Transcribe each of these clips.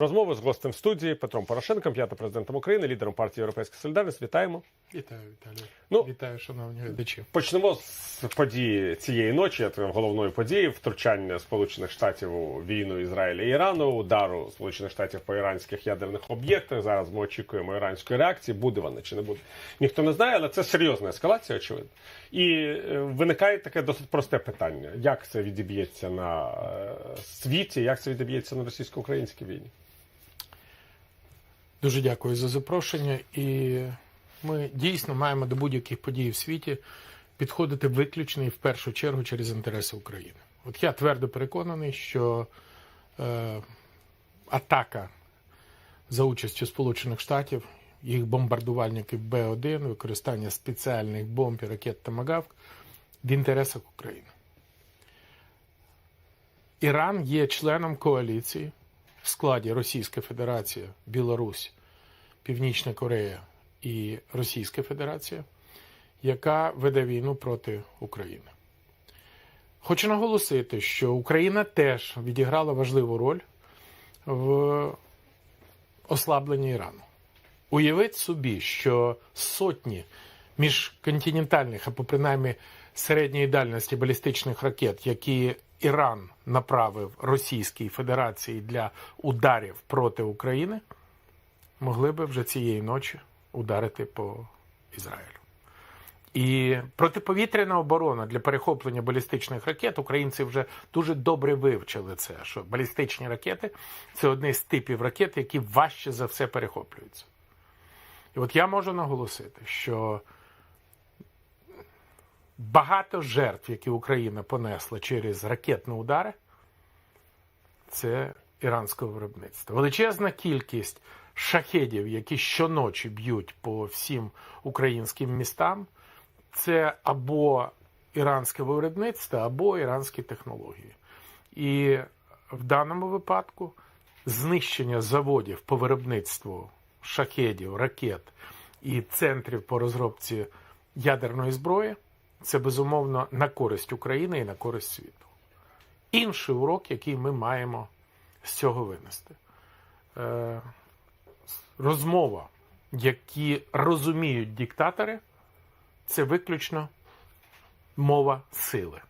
Розмови з гостем студії Петром Порошенком, п'ятим президентом України, лідером партії Європейська Солідарність. Вітаємо. Вітаю, Віталій. Ну, Вітаю, шановні глядачі. Почнемо з події цієї ночі, головної події втручання Сполучених Штатів у війну Ізраїля і Ірану, удару Сполучених Штатів по іранських ядерних об'єктах. Зараз ми очікуємо іранської реакції. Буде вона чи не буде? Ніхто не знає, але це серйозна ескалація, очевидно. І е, виникає таке досить просте питання: як це відіб'ється на е, світі, як це відіб'ється на російсько-українській війні? Дуже дякую за запрошення. І ми дійсно маємо до будь-яких подій в світі підходити виключно і в першу чергу через інтереси України. От я твердо переконаний, що е, атака за участю Сполучених Штатів, їх бомбардувальників Б-1, використання спеціальних бомб і ракет Томагавк в інтересах України. Іран є членом коаліції в складі Російська Федерація, Білорусь, Північна Корея і Російська Федерація, яка веде війну проти України. Хочу наголосити, що Україна теж відіграла важливу роль в ослабленні Ірану. Уявіть собі, що сотні міжконтинентальних або принаймні середньої дальності балістичних ракет, які Іран направив Російській Федерації для ударів проти України, могли би вже цієї ночі ударити по Ізраїлю. І протиповітряна оборона для перехоплення балістичних ракет українці вже дуже добре вивчили це. Що балістичні ракети це одне з типів ракет, які важче за все перехоплюються. І от я можу наголосити, що багато жертв, які Україна понесла через ракетні удари, це іранського виробництва. Величезна кількість шахедів, які щоночі б'ють по всім українським містам, це або іранське виробництво, або іранські технології. І в даному випадку знищення заводів по виробництву шахедів, ракет і центрів по розробці ядерної зброї це безумовно на користь України і на користь світу. Інший урок, який ми маємо з цього винести. Розмова, які розуміють диктатори, це виключно мова сили.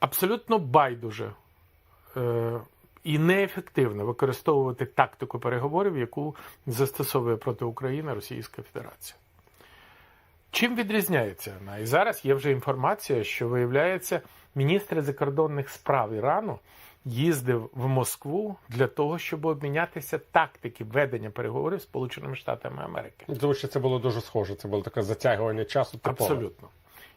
Абсолютно байдуже е, і неефективно використовувати тактику переговорів, яку застосовує проти України Російська Федерація. Чим відрізняється вона? І зараз є вже інформація, що виявляється, міністр закордонних справ Ірану їздив в Москву для того, щоб обмінятися тактики ведення переговорів з Сполученими Штатами Америки. Тому що це було дуже схоже. Це було таке затягування часу. типове. Абсолютно.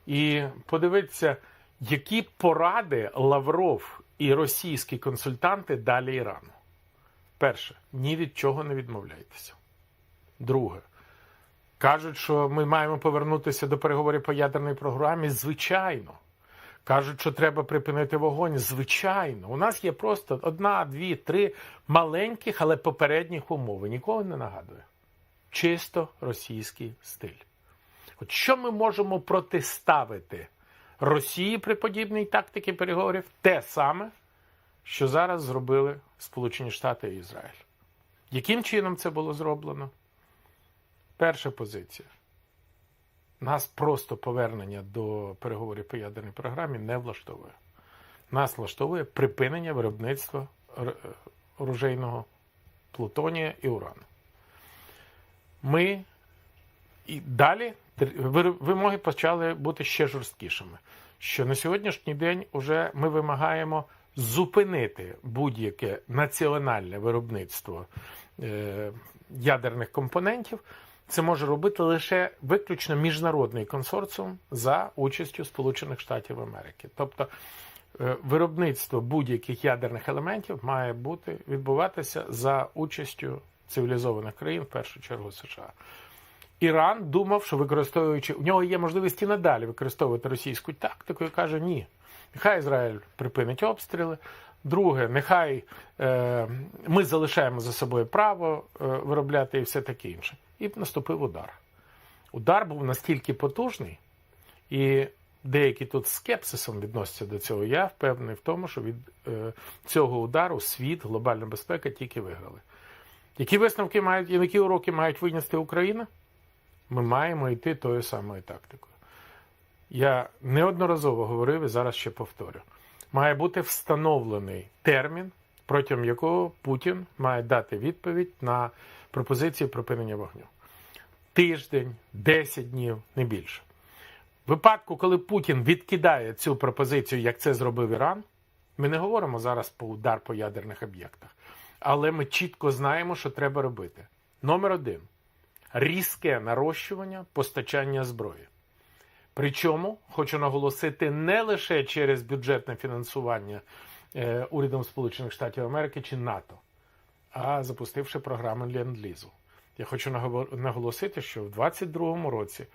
І подивіться, які поради Лавров і російські консультанти далі Ірану. Перше, ні від чого не відмовляйтеся. Друге, кажуть, що ми маємо повернутися до переговорів по ядерній програмі. Звичайно. Кажуть, що треба припинити вогонь. Звичайно, у нас є просто одна, дві, три маленьких, але попередніх умови. Нікого не нагадує. Чисто російський стиль. От що ми можемо протиставити Росії при подібній тактиці переговорів? Те саме, що зараз зробили Сполучені Штати і Ізраїль. Яким чином це було зроблено? Перша позиція. Нас просто повернення до переговорів по ядерній програмі не влаштовує. Нас влаштовує припинення виробництва оружейного плутонія і урану. Ми і далі вимоги почали бути ще жорсткішими. Що на сьогоднішній день уже ми вимагаємо зупинити будь-яке національне виробництво е, ядерних компонентів. Це може робити лише виключно міжнародний консорціум за участю Сполучених Штатів Америки. Тобто е, виробництво будь-яких ядерних елементів має бути відбуватися за участю цивілізованих країн, в першу чергу США. Іран думав, що використовуючи у нього є можливість надалі використовувати російську тактику, і каже: ні, нехай Ізраїль припинить обстріли. Друге, нехай е, ми залишаємо за собою право е, виробляти і все таке інше. І наступив удар. Удар був настільки потужний, і деякі тут скепсисом відносяться до цього. Я впевнений в тому, що від е, цього удару світ, глобальна безпека тільки виграли. Які висновки мають і які уроки мають винести Україна? Ми маємо йти тою самою тактикою. Я неодноразово говорив і зараз ще повторю. Має бути встановлений термін, протягом якого Путін має дати відповідь на пропозицію припинення вогню. Тиждень, 10 днів, не більше. В випадку, коли Путін відкидає цю пропозицію, як це зробив Іран, ми не говоримо зараз про удар по ядерних об'єктах, але ми чітко знаємо, що треба робити. Номер один різке нарощування постачання зброї. Причому хочу наголосити не лише через бюджетне фінансування е, урядом Сполучених Штатів Америки чи НАТО, а запустивши програму Ленд-Лізу. Я хочу наголосити, що в 2022 році,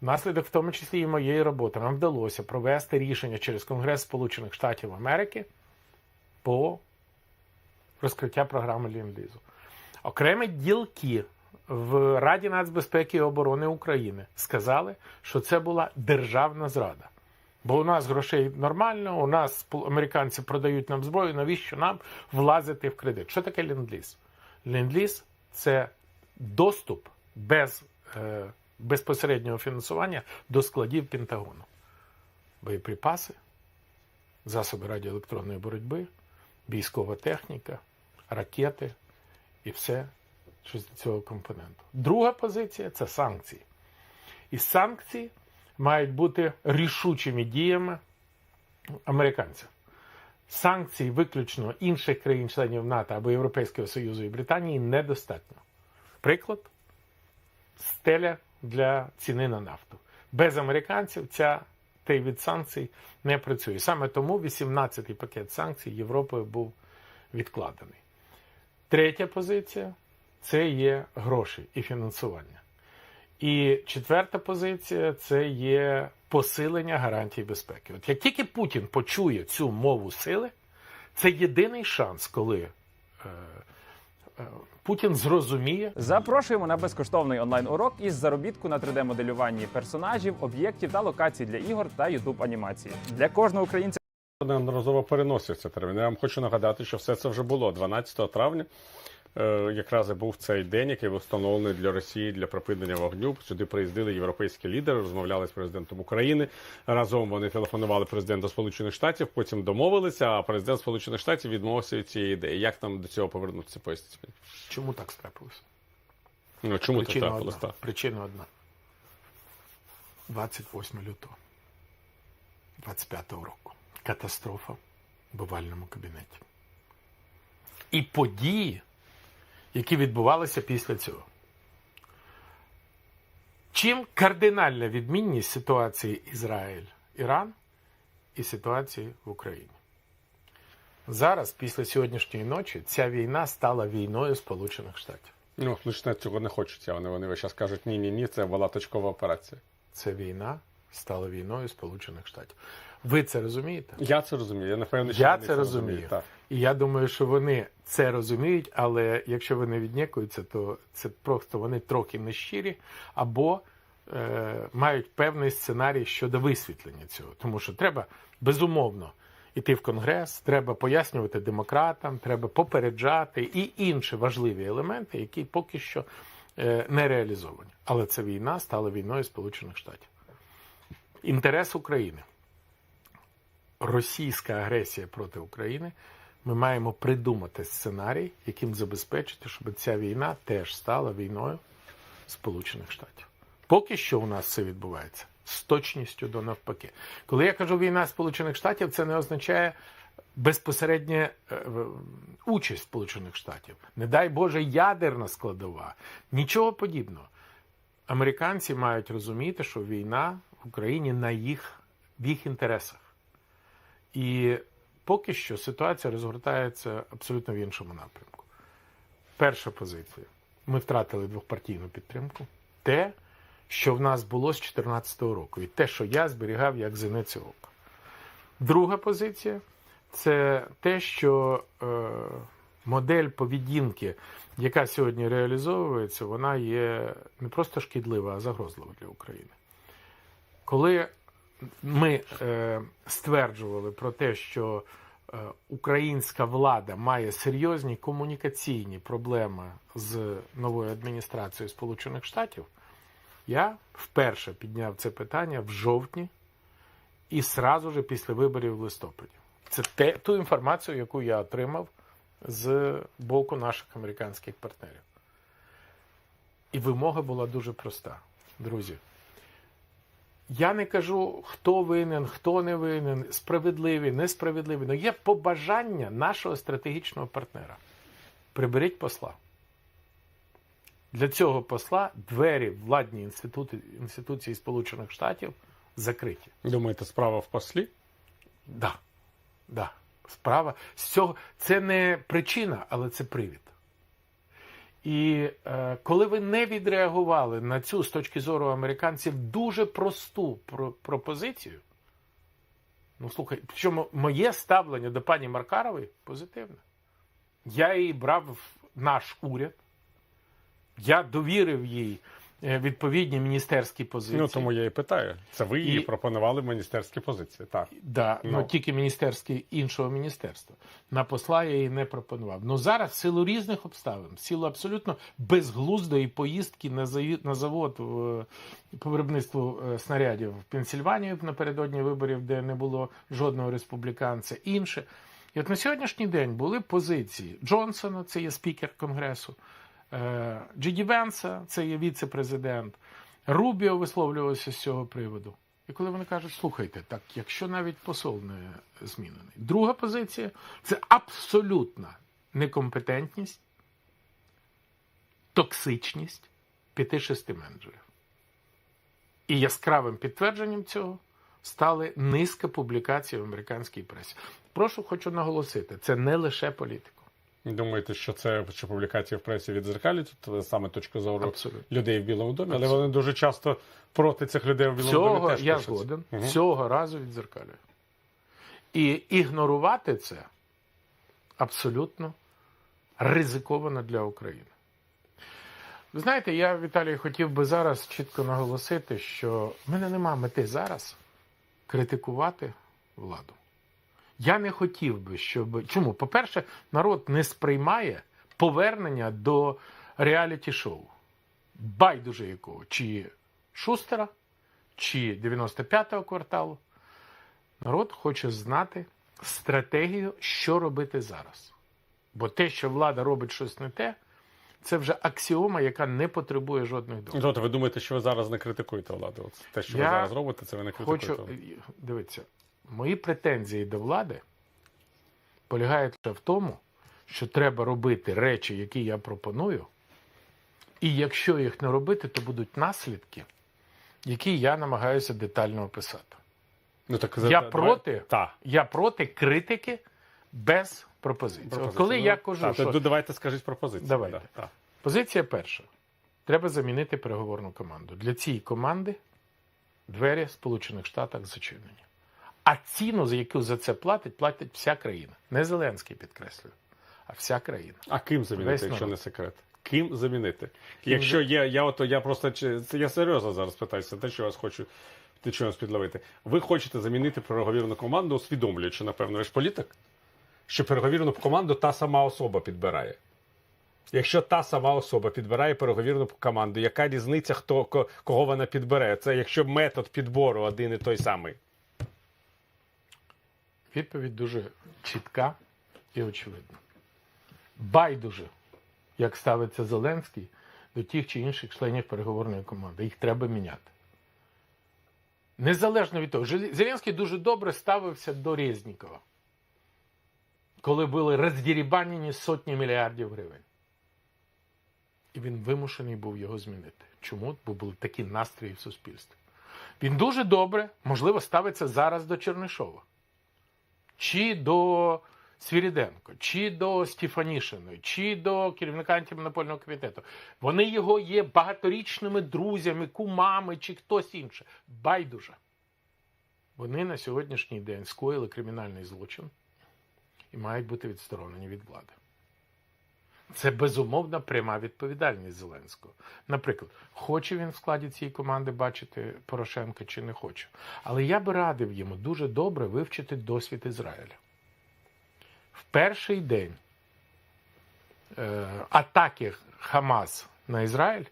внаслідок в тому числі і моєї роботи, нам вдалося провести рішення через Конгрес Сполучених Штатів Америки по розкриття програми Ленд-Лізу. Окремі ділки в Раді нацбезпеки і оборони України сказали, що це була державна зрада. Бо у нас грошей нормально, у нас американці продають нам зброю, навіщо нам влазити в кредит? Що таке ленд-ліз? Ленд-ліз – це доступ без е, безпосереднього фінансування до складів Пентагону. Боєприпаси, засоби радіоелектронної боротьби, військова техніка, ракети і все, що з цього компоненту. Друга позиція це санкції. І санкції мають бути рішучими діями американців. Санкцій виключно інших країн-членів НАТО або Європейського Союзу і Британії недостатньо. Приклад стеля для ціни на нафту. Без американців ця той від санкцій не працює. Саме тому 18-й пакет санкцій Європою був відкладений. Третя позиція це є гроші і фінансування. І четверта позиція це є посилення гарантій безпеки. От як тільки Путін почує цю мову сили, це єдиний шанс, коли е, е, Путін зрозуміє, Запрошуємо на безкоштовний онлайн-урок із заробітку на 3D-моделюванні персонажів, об'єктів та локацій для ігор та youtube анімації. Для кожного українця неодноразово переносився термін. Я вам хочу нагадати, що все це вже було 12 травня. Е, Якраз і був цей день, який був встановлений для Росії для припинення вогню. Сюди приїздили європейські лідери, розмовляли з президентом України. Разом вони телефонували президенту Сполучених Штатів, потім домовилися. А президент Сполучених Штатів відмовився від цієї ідеї. Як там до цього повернутися? Поясніть мені. чому так трапилося. Ну чому Причина трапилось одна. так? Причина одна. 28 лютого 25 року. Катастрофа в овальному кабінеті. І події, які відбувалися після цього. Чим кардинальна відмінність ситуації Ізраїль-Іран і ситуації в Україні? Зараз, після сьогоднішньої ночі, ця війна стала війною Сполучених Штатів. Ну лише цього не хочеться. Вони вони зараз кажуть, ні, ні, це була точкова операція. Ця війна стала війною Сполучених Штатів. Ви це розумієте? Я це розумію. Я не певний, що Я це розумію. Так. І я думаю, що вони це розуміють, але якщо вони віднікуються, то це просто вони трохи нещирі або е, мають певний сценарій щодо висвітлення цього. Тому що треба безумовно йти в конгрес, треба пояснювати демократам, треба попереджати і інші важливі елементи, які поки що е, не реалізовані. Але ця війна стала війною Сполучених Штатів. Інтерес України російська агресія проти України, ми маємо придумати сценарій, яким забезпечити, щоб ця війна теж стала війною Сполучених Штатів. Поки що у нас все відбувається з точністю до навпаки. Коли я кажу війна Сполучених Штатів, це не означає безпосередня е, участь Сполучених Штатів. Не дай Боже, ядерна складова. Нічого подібного. Американці мають розуміти, що війна в Україні на їх, в їх інтересах. І поки що ситуація розгортається абсолютно в іншому напрямку. Перша позиція. Ми втратили двохпартійну підтримку. Те, що в нас було з 2014 року, і те, що я зберігав як зеницю ока. Друга позиція це те, що е, модель поведінки, яка сьогодні реалізовується, вона є не просто шкідлива, а загрозлива для України. Коли ми е, стверджували про те, що е, українська влада має серйозні комунікаційні проблеми з новою адміністрацією Сполучених Штатів, я вперше підняв це питання в жовтні і сразу же після виборів в листопаді. Це те, ту інформацію, яку я отримав з боку наших американських партнерів. І вимога була дуже проста, друзі. Я не кажу, хто винен, хто не винен, справедливий, несправедливий. Але є побажання нашого стратегічного партнера. Приберіть посла. Для цього посла двері владні інститути, інституції Сполучених Штатів закриті. Думаєте, справа в послі? Да. Да. Справа з цього це не причина, але це привід. І е, коли ви не відреагували на цю з точки зору американців дуже просту про- пропозицію, ну слухай, причому моє ставлення до пані Маркарової позитивне. Я її брав в наш уряд, я довірив їй відповідні міністерські позиції. Ну тому я і питаю. Це ви її І- пропонували в міністерській позиції. Так. Да, ну. Ну. тільки міністерське іншого міністерства. На посла я її не пропонував. Ну зараз в силу різних обставин, в силу абсолютно безглуздої поїздки на на завод в, по виробництву е, снарядів в Пенсільванію напередодні виборів, де не було жодного республіканця, інше. І от на сьогоднішній день були позиції Джонсона, це є спікер Конгресу, е, Джиді Венса, це є віце-президент, Рубіо висловлювався з цього приводу. І коли вони кажуть, слухайте, так якщо навіть посол не змінений. Друга позиція це абсолютна некомпетентність, токсичність п'яти-шести менеджерів. І яскравим підтвердженням цього стали низка публікацій в американській пресі. Прошу, хочу наголосити, це не лише політика. Думаєте, що це що публікації в пресі відзеркалюють тут саме точку зору Абсолютно. людей в Білому домі, але Абсолютно. вони дуже часто проти цих людей в Білому домі теж я пишуть. згоден. Мгм. Цього разу відзеркалює. І ігнорувати це абсолютно ризиковано для України. Ви знаєте, я, Віталій, хотів би зараз чітко наголосити, що в мене нема мети зараз критикувати владу. Я не хотів би, щоб. Чому? По-перше, народ не сприймає повернення до реаліті-шоу. Байдуже якого. Чи Шустера, чи 95-го кварталу. Народ хоче знати стратегію, що робити зараз. Бо те, що влада робить щось не те, це вже аксіома, яка не потребує жодних доказів. Тобто ви думаєте, що ви зараз не критикуєте владу? Те, що Я ви зараз робите, це ви не критикуєте. Хочу дивіться, мої претензії до влади полягають в тому, що треба робити речі, які я пропоную, і якщо їх не робити, то будуть наслідки, які я намагаюся детально описати. Ну, так, Я проти, Так. я проти критики без пропозицій. От коли я кажу, так, що то давайте скажіть пропозицію. Давайте. Да. Позиція перша. Треба замінити переговорну команду. Для цієї команди двері в Сполучених Штатах зачинені. А ціну, за яку за це платить, платить вся країна. Не Зеленський підкреслюю, а вся країна. А ким замінити, Весь якщо народ. не секрет? Ким замінити? якщо є, я ото я просто я серйозно зараз питаюся, те, що я вас хочу те, що вас підловити. Ви хочете замінити переговірну команду, усвідомлюючи, напевно, ви ж політик, що переговірну команду та сама особа підбирає. Якщо та сама особа підбирає переговірну команду, яка різниця, хто ко- кого вона підбере? Це якщо метод підбору один і той самий. Відповідь дуже чітка і очевидна. Байдуже, як ставиться Зеленський до тих чи інших членів переговорної команди. Їх треба міняти. Незалежно від того, Зеленський дуже добре ставився до Резнікова, коли були роздірібанені сотні мільярдів гривень. І він вимушений був його змінити. Чому? Бо були такі настрої в суспільстві. Він дуже добре, можливо, ставиться зараз до Чернишова чи до Свіріденко, чи до Стефанішиної, чи до керівника антимонопольного комітету. Вони його є багаторічними друзями, кумами чи хтось інше. Байдуже. Вони на сьогоднішній день скоїли кримінальний злочин і мають бути відсторонені від влади. Це безумовно пряма відповідальність Зеленського. Наприклад, хоче він в складі цієї команди бачити Порошенка чи не хоче. Але я би радив йому дуже добре вивчити досвід Ізраїля. В перший день е, атаки Хамас на Ізраїль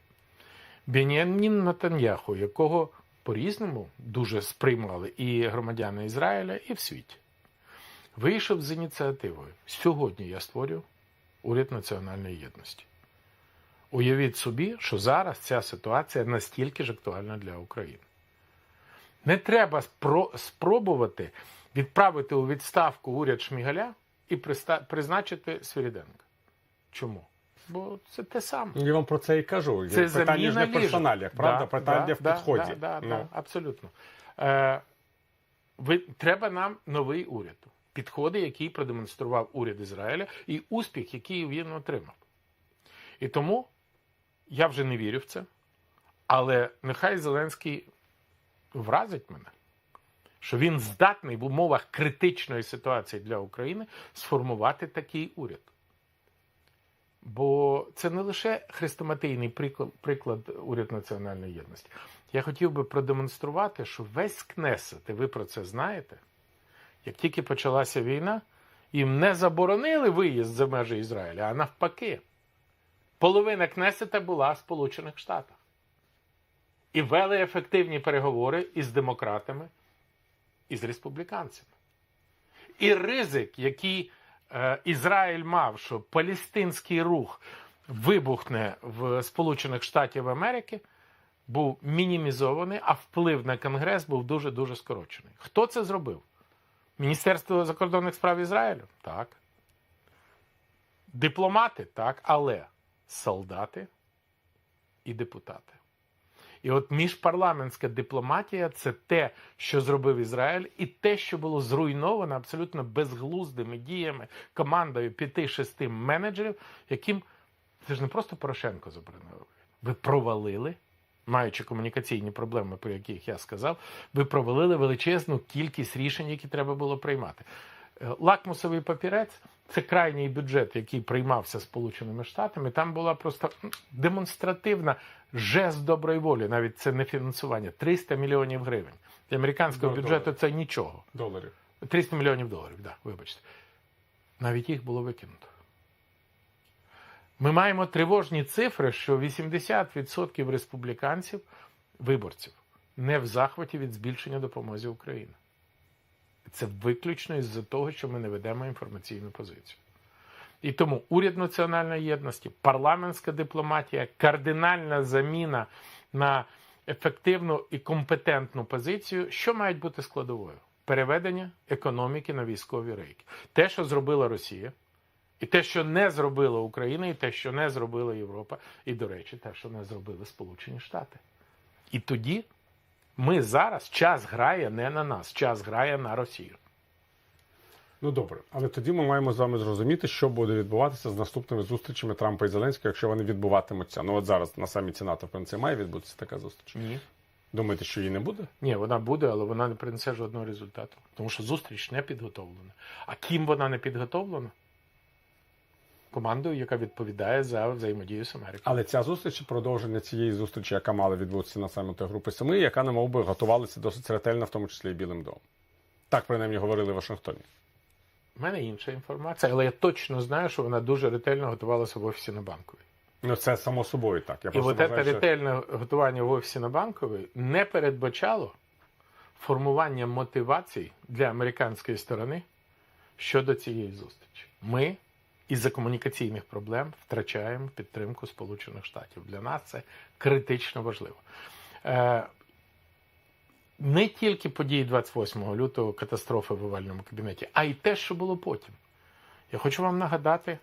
Бенямін Натаньяху, якого по-різному дуже сприймали і громадяни Ізраїля, і в світі, вийшов з ініціативою. Сьогодні я створю уряд національної єдності. Уявіть собі, що зараз ця ситуація настільки ж актуальна для України. Не треба спробувати відправити у відставку уряд Шмігаля і призначити Свиріденка. Чому? Бо це те саме. Я вам про це і кажу. Це питання ж не ліжок. персоналях, правда? питання в підході. Да, да, ну, да, абсолютно. Е, ви, треба нам новий уряд. Підходи, які продемонстрував уряд Ізраїля, і успіх, який він отримав. І тому я вже не вірю в це. Але нехай Зеленський вразить мене, що він здатний в умовах критичної ситуації для України сформувати такий уряд. Бо це не лише хрестоматийний приклад, приклад уряд національної єдності. Я хотів би продемонструвати, що весь Кнесет, і ви про це знаєте, як тільки почалася війна, їм не заборонили виїзд за межі Ізраїля, а навпаки. Половина Кнесета була в Сполучених Штатах. І вели ефективні переговори із демократами, і з республіканцями. І ризик, який е, Ізраїль мав, що палестинський рух вибухне в Сполучених Штатів Америки, був мінімізований, а вплив на Конгрес був дуже-дуже скорочений. Хто це зробив? Міністерство закордонних справ Ізраїлю? Так. Дипломати? Так. Але солдати і депутати. І от міжпарламентська дипломатія це те, що зробив Ізраїль, і те, що було зруйновано абсолютно безглуздими діями командою п'яти-шести менеджерів, яким це ж не просто Порошенко заборонив. Ви провалили, маючи комунікаційні проблеми, про яких я сказав, ви провалили величезну кількість рішень, які треба було приймати. Е, Лакмусовий папірець це крайній бюджет, який приймався Сполученими Штатами. Там була просто демонстративна жест доброї волі, навіть це не фінансування 300 мільйонів гривень. Для американського До- бюджету доларів. це нічого. доларів. 300 мільйонів доларів, да, вибачте. Навіть їх було викинуто. Ми маємо тривожні цифри, що 80% республіканців, виборців, не в захваті від збільшення допомоги Україні. Це виключно із-за того, що ми не ведемо інформаційну позицію. І тому уряд національної єдності, парламентська дипломатія, кардинальна заміна на ефективну і компетентну позицію, що мають бути складовою? Переведення економіки на військові рейки. Те, що зробила Росія, і те, що не зробила Україна, і те, що не зробила Європа, і, до речі, те, що не зробили Сполучені Штати. І тоді ми зараз час грає не на нас, час грає на Росію. Ну добре, але тоді ми маємо з вами зрозуміти, що буде відбуватися з наступними зустрічами Трампа і Зеленського, якщо вони відбуватимуться. Ну от зараз на саміті НАТО в кінці має відбутися така зустріч. Ні. Думаєте, що її не буде? Ні, вона буде, але вона не принесе жодного результату. Тому що зустріч не підготовлена. А ким вона не підготовлена? Командою, яка відповідає за взаємодію з Америкою. Але ця зустріч продовження цієї зустрічі, яка мала відбутися на саміті Групи Семи, яка не мов би готувалася досить ретельно, в тому числі і Білим домом. Так принаймні говорили в Вашингтоні. У мене інша інформація, але я точно знаю, що вона дуже ретельно готувалася в офісі на банковій. Ну це само собою так. Я І от це що- ретельне готування в офісі на банковій не передбачало формування мотивацій для американської сторони щодо цієї зустрічі. Ми із-за комунікаційних проблем втрачаємо підтримку Сполучених Штатів. Для нас це критично важливо. Е, не тільки події 28 лютого, катастрофи в овальному кабінеті, а й те, що було потім. Я хочу вам нагадати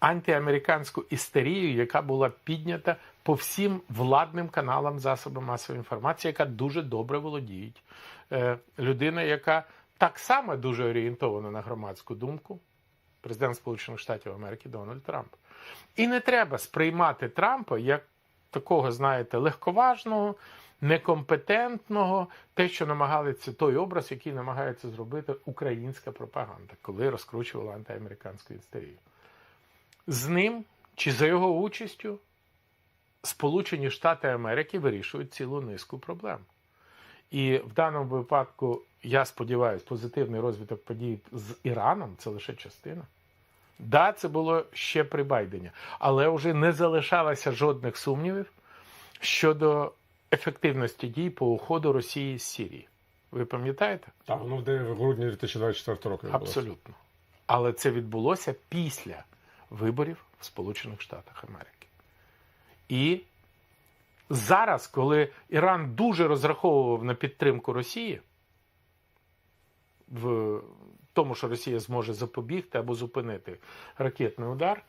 антиамериканську істерію, яка була піднята по всім владним каналам засобів масової інформації, яка дуже добре володіють. Е, людина, яка так само дуже орієнтована на громадську думку, президент Сполучених Штатів Америки Дональд Трамп. І не треба сприймати Трампа як такого, знаєте, легковажного, некомпетентного, те, що намагалися той образ, який намагається зробити українська пропаганда, коли розкручувала антиамериканську істерію. З ним чи за його участю Сполучені Штати Америки вирішують цілу низку проблем. І в даному випадку, я сподіваюся, позитивний розвиток подій з Іраном це лише частина. Да, це було ще при Байдені, але вже не залишалося жодних сумнівів щодо ефективності дій по уходу Росії з Сирії. Ви пам'ятаєте? Так, воно в грудні 2024 року. Абсолютно. Але це відбулося після виборів в Сполучених Штатах Америки. І зараз, коли Іран дуже розраховував на підтримку Росії, в тому, що Росія зможе запобігти або зупинити ракетний удар,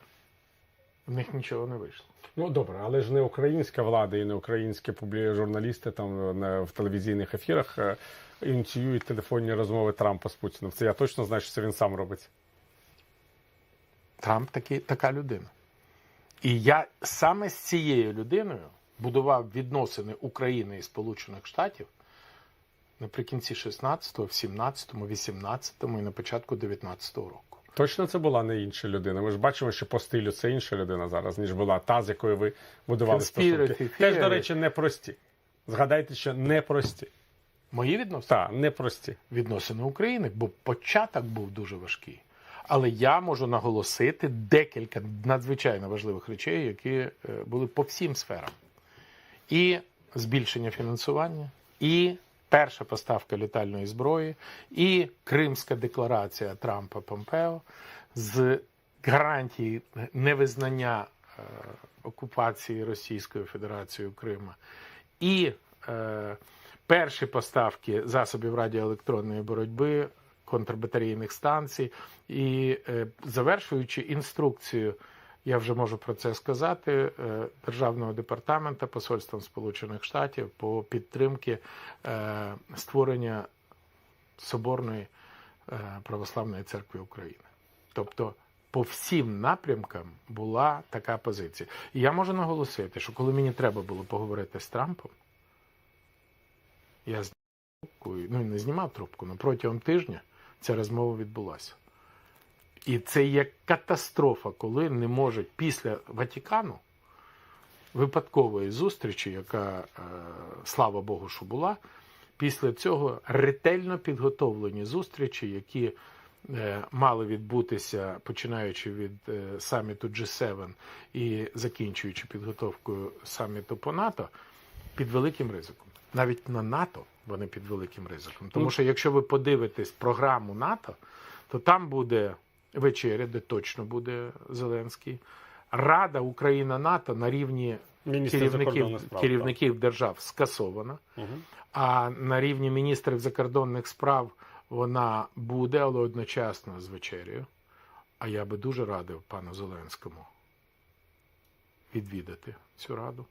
в них нічого не вийшло. Ну добре, але ж не українська влада і не українські журналісти там на в телевізійних ефірах е, ініціюють телефонні розмови Трампа з Путіним. Це я точно знаю, що це він сам робить. Трамп таки, така людина. І я саме з цією людиною будував відносини України і Сполучених Штатів наприкінці 16-го, в 17-му, 18-му і на початку 19-го року. Точно це була не інша людина. Ми ж бачимо, що по стилю це інша людина зараз, ніж була та, з якою ви будували стосунки. Теж, до речі, непрості. Згадайте, що непрості. Мої відносини? Так, непрості. Відносини України, бо початок був дуже важкий. Але я можу наголосити декілька надзвичайно важливих речей, які е, були по всім сферам. І збільшення фінансування, і перша поставка літальної зброї, і Кримська декларація Трампа Помпео з гарантії невизнання е, окупації Російською Федерацією Крима, і е, перші поставки засобів радіоелектронної боротьби, контрбатарейних станцій, і е, завершуючи інструкцію, я вже можу про це сказати, е, Державного департаменту Посольством Сполучених Штатів по підтримки е, створення Соборної е, православної церкви України. Тобто по всім напрямкам була така позиція. І я можу наголосити, що коли мені треба було поговорити з Трампом, я зняв трубку, ну не знімав трубку, але протягом тижня ця розмова відбулася. І це є катастрофа, коли не можуть після Ватикану випадкової зустрічі, яка, е, слава Богу, що була, після цього ретельно підготовлені зустрічі, які е, мали відбутися починаючи від е, саміту G7 і закінчуючи підготовкою саміту по НАТО, під великим ризиком. Навіть на НАТО вони під великим ризиком. Тому Ну, що якщо ви подивитесь програму НАТО, то там буде вечеря, де точно буде Зеленський. Рада Україна НАТО на рівні Міністр керівників, справ. керівників держав скасована. Угу. А на рівні міністрів закордонних справ вона буде, але одночасно з вечерею. А я би дуже радив пану Зеленському відвідати цю раду.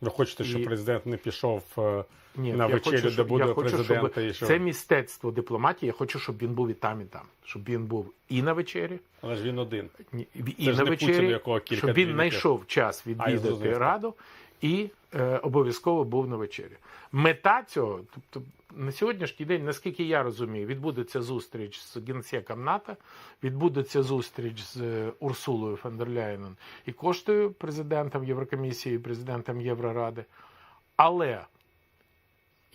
Ви хочете, щоб І- президент не пішов е, Ні, на вечерю, хочу, де буде я хочу, президент, щоб і що? Це містецтво дипломатії. Я хочу, щоб він був і там, і там. Щоб він був і на вечері, Але ж він один. і Це ж на не вечері, Путін, якого кілька щоб він знайшов час А, відвідати зрозумів. раду і е, обов'язково був на вечері. Мета цього, тобто на сьогоднішній день, наскільки я розумію, відбудеться зустріч з генсеком НАТО, відбудеться зустріч з е, Урсулою фон і коштою президентом Єврокомісії, президентом Євроради. Але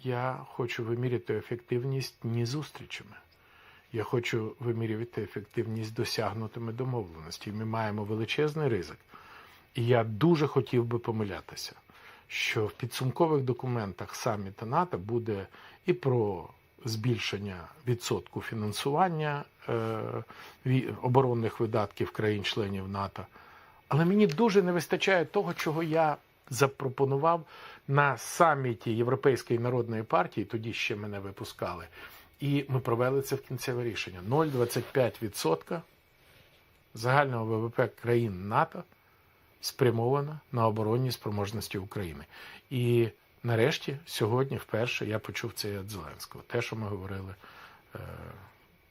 я хочу виміряти ефективність не зустрічами. Я хочу вимірювати ефективність досягнутими домовленості. Ми маємо величезний ризик. І я дуже хотів би помилятися, що в підсумкових документах саміта НАТО буде і про збільшення відсотку фінансування е, оборонних видатків країн-членів НАТО. Але мені дуже не вистачає того, чого я запропонував на саміті Європейської народної партії, тоді ще мене випускали. І ми провели це в кінцеве рішення. 0,25% загального ВВП країн НАТО спрямовано на оборонні спроможності України. І нарешті, сьогодні, вперше, я почув це від Зеленського. Те, що ми говорили е,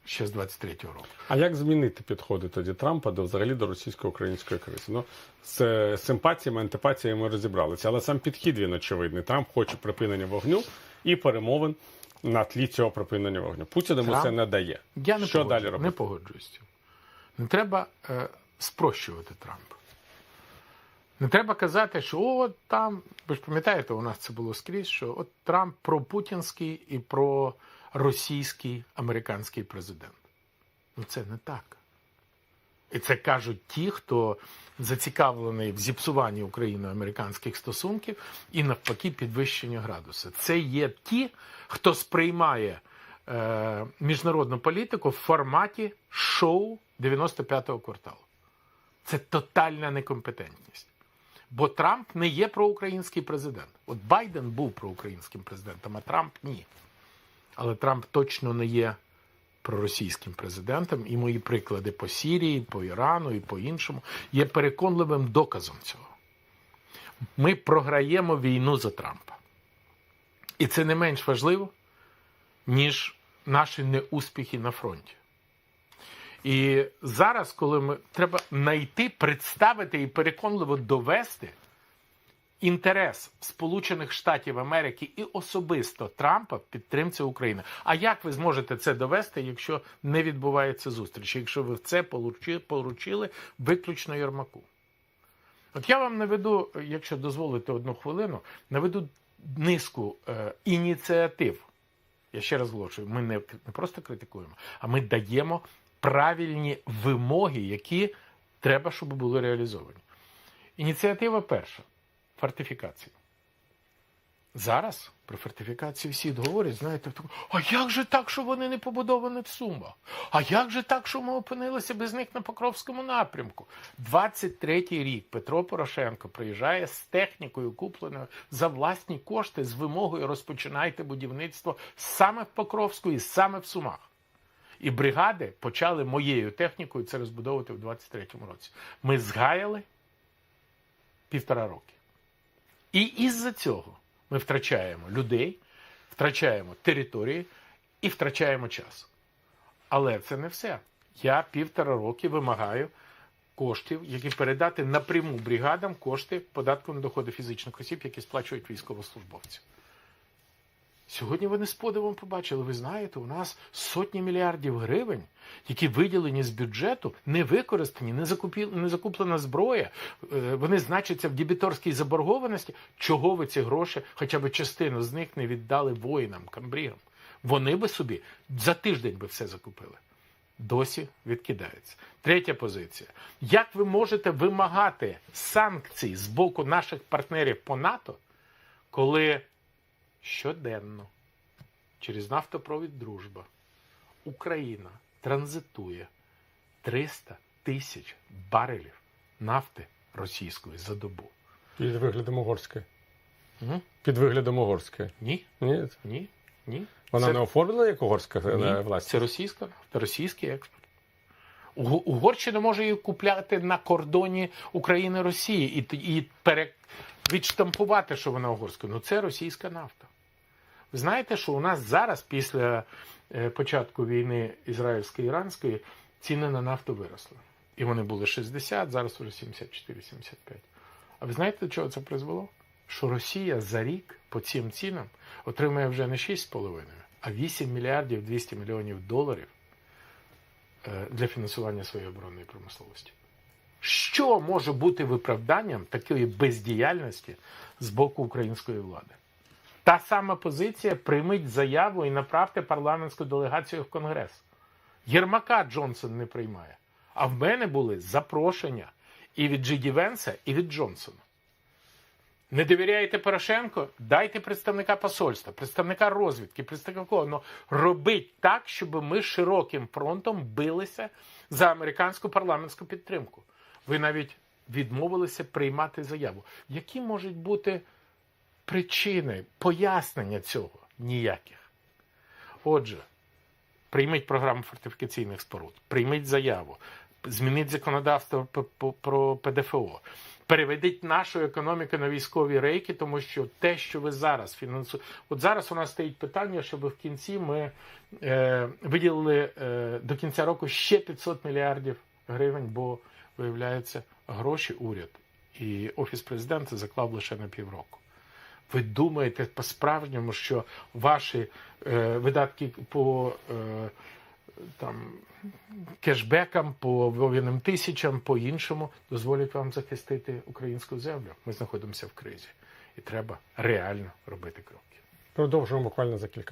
ще з 23-го року. А як змінити підходи тоді Трампа до взагалі до російсько-української кризи? Ну з симпатіями, антипатіями ми розібралися, але сам підхід він очевидний. Трамп хоче припинення вогню і перемовин на тлі цього припинення вогню. Путін йому Трамп- це не дає. Я не що погоджуюсь, далі робити? Не погоджуюсь. Не треба е, спрощувати Трампа. Не треба казати, що от там, ви ж пам'ятаєте, у нас це було скрізь, що от Трамп пропутінський і проросійський американський президент. Ну це не так. І це кажуть ті, хто зацікавлений в зіпсуванні україно-американських стосунків і навпаки підвищенню градуса. Це є ті, хто сприймає е, міжнародну політику в форматі шоу 95-го кварталу. Це тотальна некомпетентність. Бо Трамп не є проукраїнський президент. От Байден був проукраїнським президентом, а Трамп ні. Але Трамп точно не є проросійським президентом, і мої приклади по Сірії, по Ірану і по іншому є переконливим доказом цього. Ми програємо війну за Трампа. І це не менш важливо, ніж наші неуспіхи на фронті. І зараз, коли ми треба знайти, представити і переконливо довести інтерес Сполучених Штатів Америки і особисто Трампа в підтримці України. А як ви зможете це довести, якщо не відбувається зустріч, якщо ви це поручили виключно Єрмаку? От я вам наведу, якщо дозволите одну хвилину, наведу низку е, ініціатив. Я ще раз наголошую, ми не просто критикуємо, а ми даємо правильні вимоги, які треба, щоб були реалізовані. Ініціатива перша фортифікації. Зараз про фортифікацію всі говорять, знаєте, а як же так, що вони не побудовані в Сумах? А як же так, що ми опинилися без них на Покровському напрямку? 23-й рік Петро Порошенко приїжджає з технікою, купленою за власні кошти, з вимогою розпочинайте будівництво саме в Покровську і саме в Сумах. І бригади почали моєю технікою це розбудовувати в 23-му році. Ми згаяли півтора роки. І із-за цього ми втрачаємо людей, втрачаємо території і втрачаємо час. Але це не все. Я півтора роки вимагаю коштів, які передати напряму бригадам кошти податку на доходи фізичних осіб, які сплачують військовослужбовці. Сьогодні вони з подивом побачили, ви знаєте, у нас сотні мільярдів гривень, які виділені з бюджету, не використані, не, закупі... не закуплена зброя, е, вони значаться в дебіторській заборгованості. Чого ви ці гроші, хоча б частину з них не віддали воїнам, камбрігам? Вони би собі за тиждень би все закупили. Досі відкидається. Третя позиція. Як ви можете вимагати санкцій з боку наших партнерів по НАТО, коли щоденно через нафтопровід Дружба Україна транзитує 300 тисяч барелів нафти російської за добу. Під виглядом угорської. М? Під виглядом угорської. Ні, Ні. ні, ні. Вона Це- не оформлена як угорська е, Ні, власть. Це російська нафта, російський експорт. Угорщина може її купляти на кордоні України Росії і, і пере... відштампувати, що вона угорська. Ну це російська нафта. Ви знаєте, що у нас зараз, після е, початку війни ізраїльсько-іранської, ціни на нафту виросли. І вони були 60, зараз вже 74-75. А ви знаєте, до чого це призвело? Що Росія за рік по цим цінам отримує вже не 6,5, а 8 мільярдів 200 мільйонів доларів е, для фінансування своєї оборонної промисловості. Що може бути виправданням такої бездіяльності з боку української влади? Та сама позиція прийміть заяву і направте парламентську делегацію в Конгрес. Єрмака Джонсон не приймає. А в мене були запрошення і від Джиді Венса, і від Джонсона. Не довіряєте Порошенко? Дайте представника посольства, представника розвідки, представника кого. Ну, робіть так, щоб ми широким фронтом билися за американську парламентську підтримку. Ви навіть відмовилися приймати заяву. Які можуть бути причини, пояснення цього? Ніяких. Отже, прийміть програму фортифікаційних споруд, прийміть заяву, змініть законодавство про ПДФО, переведіть нашу економіку на військові рейки, тому що те, що ви зараз фінансуєте, от зараз у нас стоїть питання, щоб в кінці ми е, виділили е, до кінця року ще 500 мільярдів гривень, бо виявляється, гроші уряд і офіс президента заклав лише на півроку. Ви думаєте по-справжньому, що ваші е, видатки по е, там кешбекам, по вов'яним тисячам, по іншому дозволять вам захистити українську землю. Ми знаходимося в кризі, і треба реально робити кроки. Продовжуємо буквально за кілька